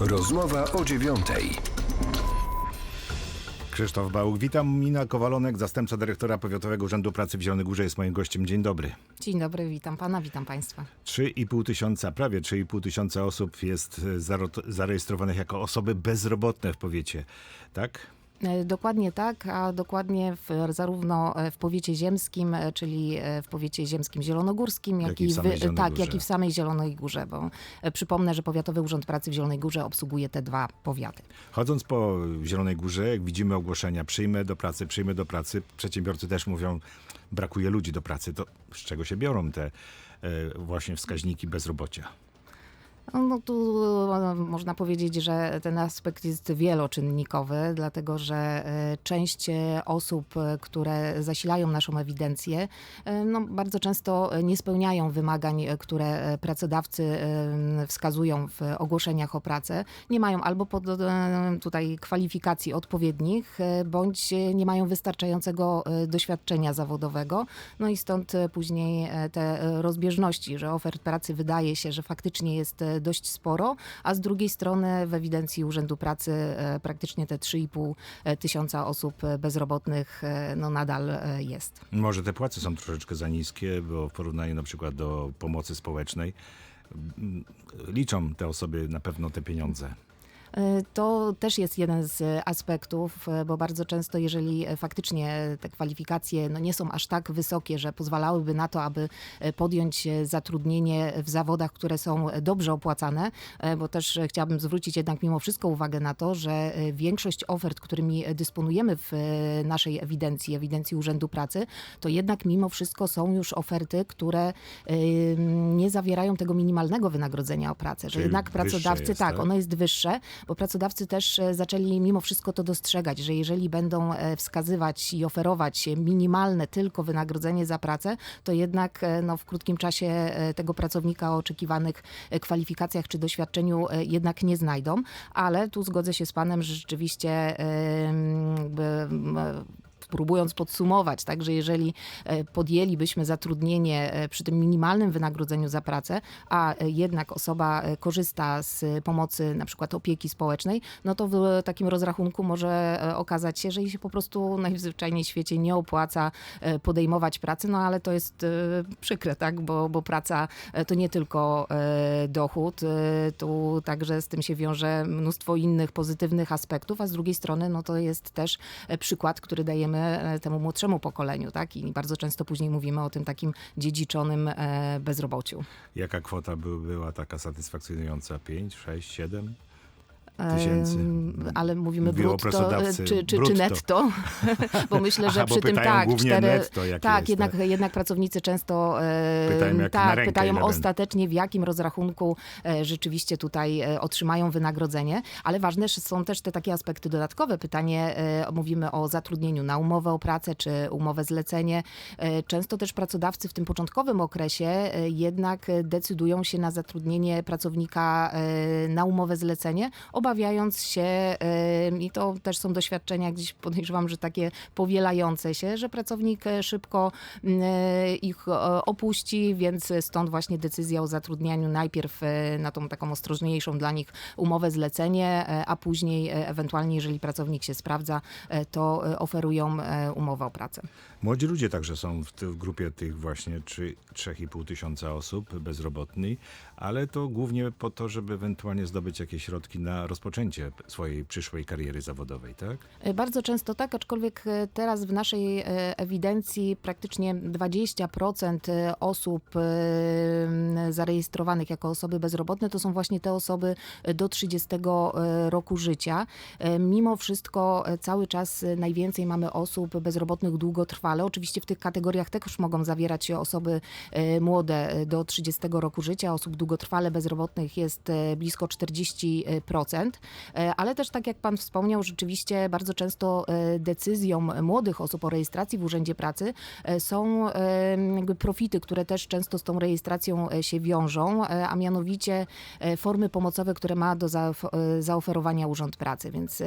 Rozmowa o dziewiątej. Krzysztof Bałuk, witam. Mina Kowalonek, zastępca dyrektora Powiatowego Urzędu Pracy w Zielonej Górze jest moim gościem. Dzień dobry. Dzień dobry, witam pana, witam państwa. 3,5 tysiąca, prawie 3,5 tysiąca osób jest zarejestrowanych jako osoby bezrobotne w powiecie, tak? E, Dokładnie tak, a dokładnie w, zarówno e, w powiecie ziemskim, e, czyli w powiecie ziemskim zielonogórskim, jak, Jak i w Zielonej tak, Górze. jak i w samej Zielonej Górze, bo przypomnę, że Powiatowy Urząd Pracy w Zielonej Górze obsługuje te dwa powiaty. Chodząc po Zielonej Górze, jak widzimy ogłoszenia, przyjmę do pracy, przyjmę do pracy, przedsiębiorcy też mówią, brakuje ludzi do pracy. To z czego się biorą te właśnie wskaźniki bezrobocia? No, No tu e, można powiedzieć, że ten aspekt jest wieloczynnikowy, dlatego że e, część e, osób, które zasilają naszą ewidencję, no, bardzo często nie spełniają wymagań, które pracodawcy wskazują w ogłoszeniach o pracę. Nie mają albo pod, tutaj kwalifikacji odpowiednich, bądź nie mają wystarczającego doświadczenia zawodowego. No i stąd później te rozbieżności, że ofert pracy wydaje się, że faktycznie jest dość sporo, a z drugiej strony w ewidencji Urzędu Pracy e, praktycznie te 3,5 tysiąca osób e, bezrobotnych e, no nadal e, jest. Może te płace są troszeczkę za niskie, bo w porównaniu na przykład do pomocy społecznej liczą te osoby na pewno te pieniądze. E, To też jest jeden z aspektów, e, bo bardzo często, jeżeli e, faktycznie te kwalifikacje no nie są aż tak wysokie, że pozwalałyby na to, aby podjąć zatrudnienie w zawodach, które są dobrze opłacane, bo też chciałabym zwrócić jednak mimo wszystko uwagę na to, że większość ofert, którymi dysponujemy w naszej ewidencji, ewidencji Urzędu Pracy, to jednak mimo wszystko są już oferty, które nie zawierają tego minimalnego wynagrodzenia o pracę, że Czyli jednak pracodawcy, jest, tak, tak? ono jest wyższe, bo pracodawcy też e, zaczęli mimo wszystko to dostrzegać, że jeżeli będą e, wskazywać i oferować minimalne tylko wynagrodzenie za pracę, to jednak e, no, w krótkim czasie tego pracownika o oczekiwanych kwalifikacjach czy doświadczeniu jednak nie znajdą, ale tu zgodzę się z panem, że rzeczywiście próbując podsumować, tak, że jeżeli e, podjęlibyśmy zatrudnienie e, przy tym minimalnym wynagrodzeniu za pracę, a e, jednak osoba korzysta z pomocy na przykład opieki społecznej, no to w takim rozrachunku może okazać się, że jej się po prostu najzwyczajniej w świecie nie opłaca podejmować pracy, no ale to jest przykre, tak, bo, bo praca to nie tylko dochód, tu także z tym się wiąże mnóstwo innych pozytywnych aspektów, a z drugiej strony no to jest też przykład, który dajemy e, temu młodszemu pokoleniu, tak? I bardzo często później mówimy o tym takim dziedziczonym e, bezrobociu. Jaka kwota by, była taka satysfakcjonująca? 5, 6, 7 tysięcy? Em, Ale mówimy Mówię brutto e, czy, czy, brutto. czy netto, bo myślę, że Aha, przy tym tak, cztery, netto, tak, jest, jednak, tak? jednak pracownicy często e, Pytają tak, pytają ostatecznie w jakim rozrachunku e, rzeczywiście tutaj otrzymają wynagrodzenie, ale ważne są też te takie aspekty dodatkowe. Pytanie, mówimy o zatrudnieniu na umowę o pracę czy umowę zlecenie. Często też pracodawcy w tym początkowym okresie jednak decydują się na zatrudnienie pracownika na umowę zlecenie, obawiając się, i to też są doświadczenia gdzieś podejrzewam, że takie powielające się, że pracownik e, szybko e, ich opuści, więc stąd właśnie decyzja o zatrudnianiu najpierw e, na tą taką ostrożniejszą dla nich umowę zlecenie, a później ewentualnie, jeżeli pracownik się sprawdza, to oferują umowę o pracę. Młodzi ludzie także są w, w grupie tych właśnie 3, 3,5 tysiąca osób bezrobotnych, ale to głównie po to, żeby ewentualnie zdobyć jakieś środki na rozpoczęcie swojej przyszłej kariery zawodowej, tak? E, Bardzo często tak, aczkolwiek e, teraz w naszej e, ewidencji praktycznie 20% osób zarejestrowanych jako osoby bezrobotne to są właśnie te osoby do 30 e, roku życia. Mimo wszystko cały czas najwięcej mamy osób bezrobotnych długotrwale. Oczywiście w tych kategoriach też mogą zawierać się osoby e, młode e, do 30 roku życia. Osób długotrwale bezrobotnych jest e, blisko 40%, E, ale też tak jak pan wspomniał, rzeczywiście bardzo często decyzją młodych osób o rejestracji w Urzędzie Pracy są jakby profity, które też często z tą rejestracją się wiążą, a mianowicie formy pomocowe, które ma do zaof- zaoferowania Urząd Pracy, więc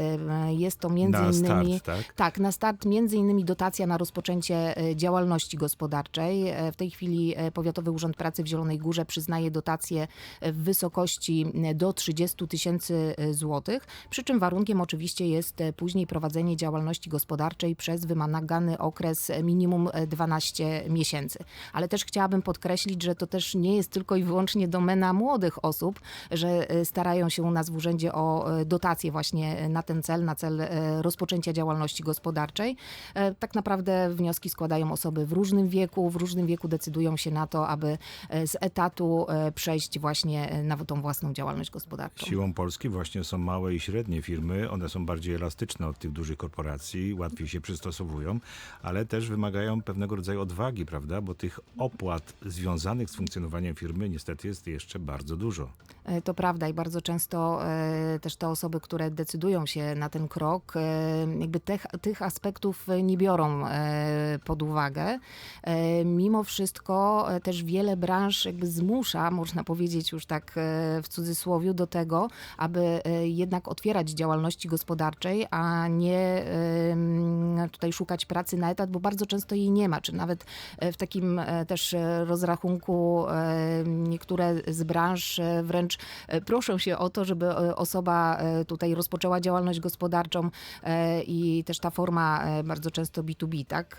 jest to między Na start, innymi tak? tak, na start między innymi dotacja na rozpoczęcie e, działalności gospodarczej. E, W tej chwili e, Powiatowy Urząd Pracy w Zielonej Górze przyznaje dotacje w wysokości do 30 tysięcy złotych, przy czym warunkiem oczywiście jest później prowadzenie działalności gospodarczej przez wymagany okres minimum e, 12 miesięcy. Ale też chciałabym podkreślić, że to też nie jest tylko i wyłącznie domena młodych osób, że starają się u nas w urzędzie o dotacje właśnie na ten cel, na cel rozpoczęcia działalności gospodarczej. Tak naprawdę wnioski składają osoby w różnym wieku, w różnym wieku decydują się na to, aby e, z etatu e, przejść właśnie e, na tą własną działalność gospodarczą. Siłą Polski właśnie są małe i średnie firmy. One są bardziej elastyczne od tych dużych korporacji, łatwiej się przystosowują, ale też wymagają pewnego rodzaju odwagi, prawda? Bo tych opłat związanych z funkcjonowaniem firmy niestety jest jeszcze bardzo dużo. To prawda i bardzo często też te osoby, które decydują się na ten krok, jakby tych, tych aspektów nie biorą pod uwagę. E, Mimo wszystko e, też wiele branż jakby zmusza, można powiedzieć już tak e, w cudzysłowie, do tego, aby e, jednak otwierać działalności gospodarczej, a nie tutaj szukać pracy na etat, bo bardzo często jej nie ma, czy nawet e, w takim e, też e, rozrachunku e, niektóre z branż e, wręcz e, proszą się o to, żeby e, osoba e, tutaj rozpoczęła działalność gospodarczą e, i też ta forma e, bardzo często B2B, tak, e,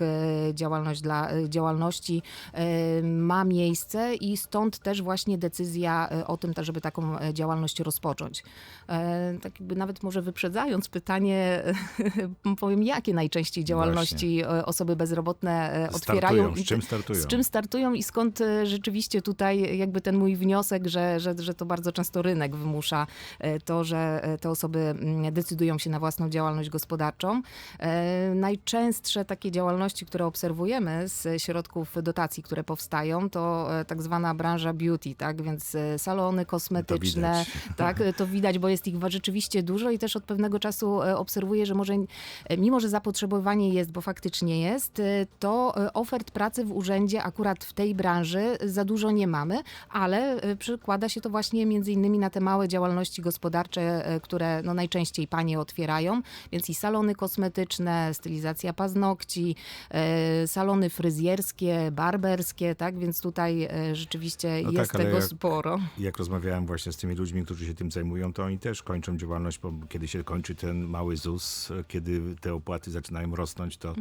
działalność dla e, działalności e, ma miejsce i stąd też właśnie decyzja e, o tym, żeby taką e, działalność rozpocząć. E, Tak jakby nawet może wyprzedzając pytanie, powiem, jakie najczęściej działalności e, osoby bezrobotne e, otwierają. Startują. Z czym startują? Z czym startują i skąd e, rzeczywiście tutaj jakby ten mój wniosek, że, że, że to bardzo często rynek wymusza e, to, że e, te osoby mm, decydują się na własną działalność gospodarczą. E, Najczęstsze takie działalności, które obserwujemy z środków dotacji, które powstają, to e, tak zwana branża beauty, tak? Więc e, salony kosmetyczne, widać. tak? To widać, bo jest ich rzeczywiście dużo i też od pewnego czasu e, obserwuję, że może mimo, że zapotrzebowanie jest, bo faktycznie jest, to ofert pracy w urzędzie akurat w tej branży za dużo nie mamy, ale przykłada się to właśnie między innymi na te małe działalności gospodarcze, które no najczęściej panie otwierają, więc i salony kosmetyczne, stylizacja paznokci, salony fryzjerskie, barberskie, tak? Więc tutaj e, rzeczywiście No jest tak, tego jak- sporo. Jak rozmawiałem właśnie z tymi ludźmi, którzy się tym zajmują, to oni też kończą działalność, bo kiedy się kończy ten mały ZUS, kiedy te opłaty zaczynają rosnąć, to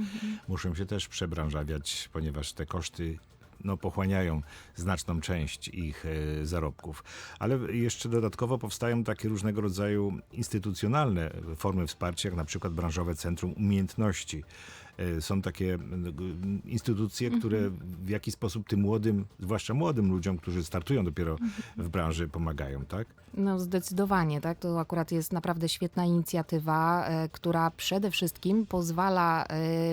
muszą się też przebranżawiać, ponieważ te koszty no, pochłaniają znaczną część ich e, zarobków. Ale jeszcze dodatkowo powstają takie różnego rodzaju instytucjonalne formy wsparcia, jak na przykład branżowe centrum umiejętności. E, Są takie g- instytucje, które w jakiś sposób tym młodym, zwłaszcza młodym ludziom, którzy startują dopiero w branży, pomagają, tak? No zdecydowanie, tak. To akurat jest naprawdę świetna inicjatywa, e, która przede wszystkim pozwala e,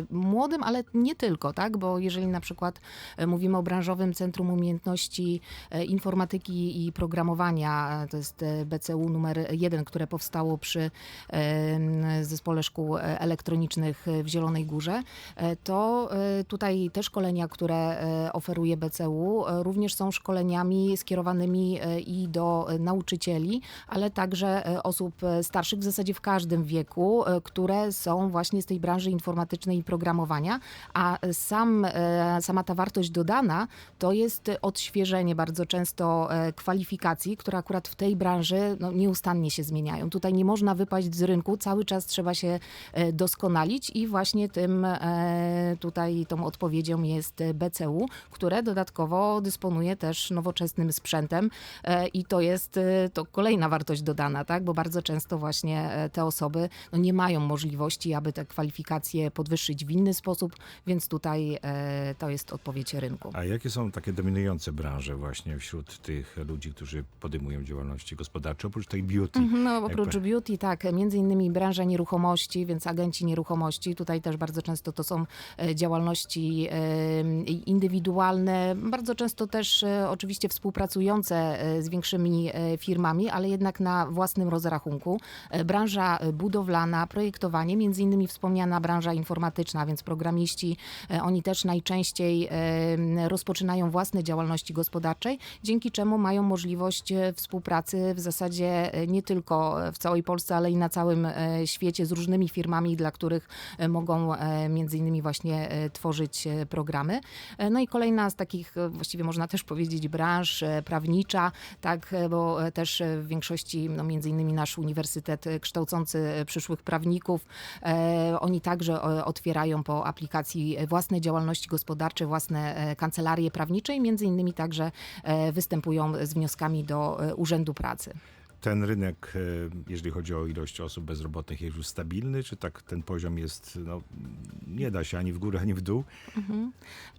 młodym, ale nie tylko, tak, bo jeżeli na przykład e, mówimy o branżowym Centrum Umiejętności e, Informatyki i Programowania, e, to jest e, BCU numer jeden, które powstało przy e, Zespole Szkół e, Elektronicznych w Zielonej Górze, e, to e, tutaj te szkolenia, które e, oferuje BCU, również są szkoleniami skierowanymi i do nauczycieli, ale także osób starszych w zasadzie w każdym wieku, które są właśnie z tej branży informatycznej i programowania, a sam, sama ta wartość dodana to jest odświeżenie bardzo często kwalifikacji, które akurat w tej branży no, nieustannie się zmieniają. Tutaj nie można wypaść z rynku, cały czas trzeba się doskonalić i właśnie tym e, tutaj tą odpowiedzią jest BCU, które dodatkowo dysponuje też nowoczesnym sprzętem e, i to jest e, to kolejna wartość dodana, tak? bo bardzo często właśnie te osoby no, nie mają możliwości, aby te kwalifikacje podwyższyć w inny sposób, więc tutaj to jest odpowiedź rynku. A jakie są takie dominujące branże właśnie wśród tych ludzi, którzy podejmują działalności gospodarcze, oprócz tej beauty? No, oprócz beauty, tak, między innymi branża nieruchomości, więc agenci nieruchomości. Tutaj też bardzo często to są e, działalności e, indywidualne, bardzo często też e, oczywiście współpracujące z większymi firmami, ale jednak na własnym rozrachunku. Branża budowlana, projektowanie, między innymi wspomniana branża informatyczna, więc programiści, oni też najczęściej rozpoczynają własne działalności gospodarczej, dzięki czemu mają możliwość współpracy w zasadzie nie tylko w całej Polsce, ale i na całym świecie z różnymi firmami, dla których mogą między innymi właśnie e, tworzyć e, programy. E, No i kolejna z takich, e, właściwie można też powiedzieć, branż e, prawnicza, tak, e, bo e, też e, w większości, no między innymi nasz uniwersytet e, kształcący e, przyszłych prawników, e, oni także e, otwierają po aplikacji własne działalności gospodarcze, własne e, kancelarie prawnicze i między innymi także e, występują z wnioskami do e, Urzędu Pracy. Ten rynek, e, jeżeli chodzi o ilość osób bezrobotnych, jest już stabilny, czy tak ten poziom jest, no, nie da się ani w górę, ani w dół?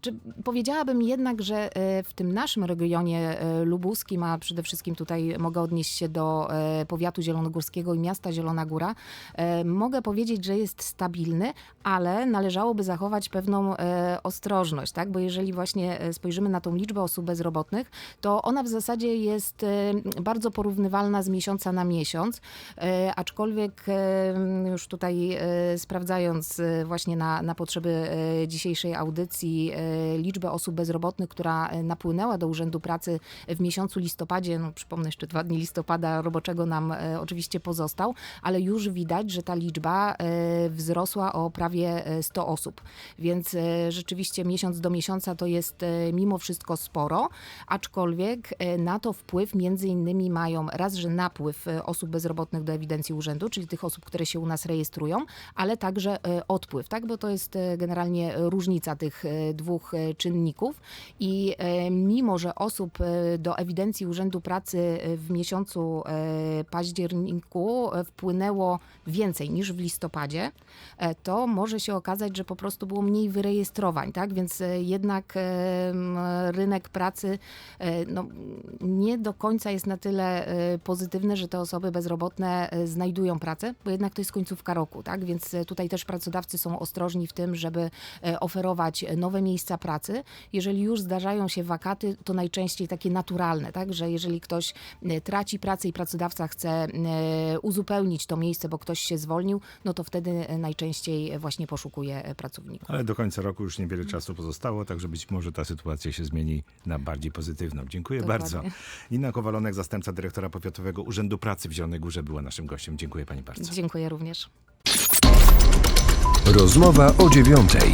Czy powiedziałabym jednak, że e, w tym naszym regionie e, lubuskim, a przede wszystkim tutaj mogę odnieść się do powiatu zielonogórskiego i miasta Zielona Góra, mogę powiedzieć, że jest stabilny, ale należałoby zachować pewną ostrożność, tak? Bo jeżeli właśnie spojrzymy na tą liczbę osób bezrobotnych, to ona w zasadzie jest bardzo porównywalna z miesiąca na miesiąc, e, aczkolwiek e, już tutaj e, sprawdzając właśnie na, na potrzeby dzisiejszej audycji liczbę osób bezrobotnych, która napłynęła do Urzędu Pracy w miesiącu listopadzie, no przypomnę jeszcze dwa dni listopada roboczego nam oczywiście pozostał, ale już widać, że ta liczba wzrosła o prawie e, 100 osób, więc rzeczywiście miesiąc do miesiąca to jest mimo wszystko sporo, aczkolwiek na to wpływ między innymi mają raz, że napływ e, osób bezrobotnych do ewidencji urzędu, czyli tych osób, które się u nas rejestrują, ale także e, odpływ, tak, bo to jest e, generalnie różnica tych dwóch czynników i mimo, że osób do ewidencji Urzędu Pracy w miesiącu październiku wpłynęło więcej niż w listopadzie, to może się okazać, że po prostu było mniej wyrejestrowań, tak, więc jednak rynek pracy no, nie do końca jest na tyle e, pozytywny, że te osoby bezrobotne e, znajdują pracę, bo jednak to jest końcówka roku, tak? Więc e, tutaj też pracodawcy są ostrożni w tym, żeby e, oferować nowe miejsca pracy. Jeżeli już zdarzają się wakaty, to najczęściej takie naturalne, tak? Że jeżeli ktoś traci pracę i pracodawca chce uzupełnić to miejsce, bo ktoś się zwolnił, no to wtedy najczęściej właśnie poszukuje pracowników. Ale do końca roku już niewiele czasu pozostało, także być może ta sytuacja się zmieni na bardziej pozytywną. Dziękuję Dokładnie. bardzo. Nina Kowalonek, zastępca dyrektora Powiatowego Urzędu Pracy w Zielonej Górze była naszym gościem. Dziękuję pani bardzo. Dziękuję również. Rozmowa o dziewiątej.